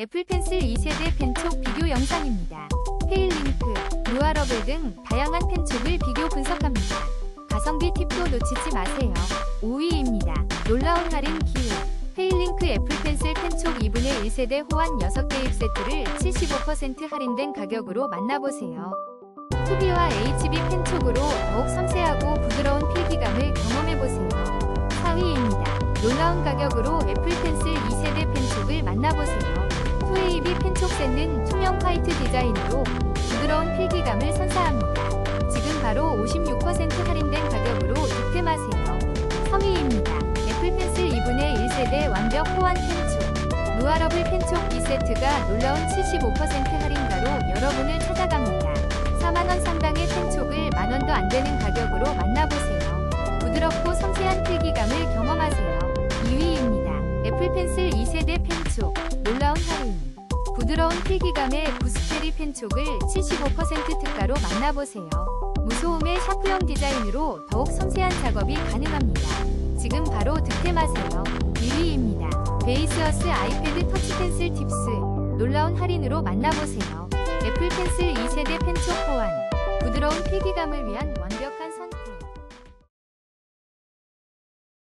애플 펜슬 2세대 펜촉 비교 영상입니다. 페일링크, 루아러블 등 다양한 펜촉을 비교 분석합니다. 가성비 팁도 놓치지 마세요. 5위입니다. 놀라운 할인 기회. 페일링크 애플 펜슬 펜촉 2분의 1세대 호환 6개 입 세트를 75% 할인된 가격으로 만나보세요. 투비와 HB 펜촉으로 더욱 섬세하고 부드러운 필기감을 경험해보세요. 4위입니다. 놀라운 가격으로 애플 펜슬 2세대 펜촉을 만나보세요. 2AB 펜촉 셋는 투명 화이트 디자인으로 부드러운 필기감을 선사합니다. 지금 바로 56% 할인된 가격으로 득템하세요. 3위입니다. 애플 펜슬 2분의 1세대 완벽 호환 펜촉. 루아러블 펜촉 2세트가 놀라운 75% 할인가로 여러분을 찾아갑니다. 4만원 상당의 펜촉을 만원도 안 되는 가격으로 만나보세요. 부드럽고 섬세한 필기감을 경험하세요. 2위입니다. 애플 펜슬 2세대 펜촉. 놀라운 할인. 부드러운 필기감의 구스테리 펜촉을 75% 특가로 만나보세요. 무소음의 샤프형 디자인으로 더욱 섬세한 작업이 가능합니다. 지금 바로 득템하세요. 1위입니다. 베이스어스 아이패드 터치 펜슬 팁스. 놀라운 할인으로 만나보세요. 애플 펜슬 2세대 펜촉 호환. 부드러운 필기감을 위한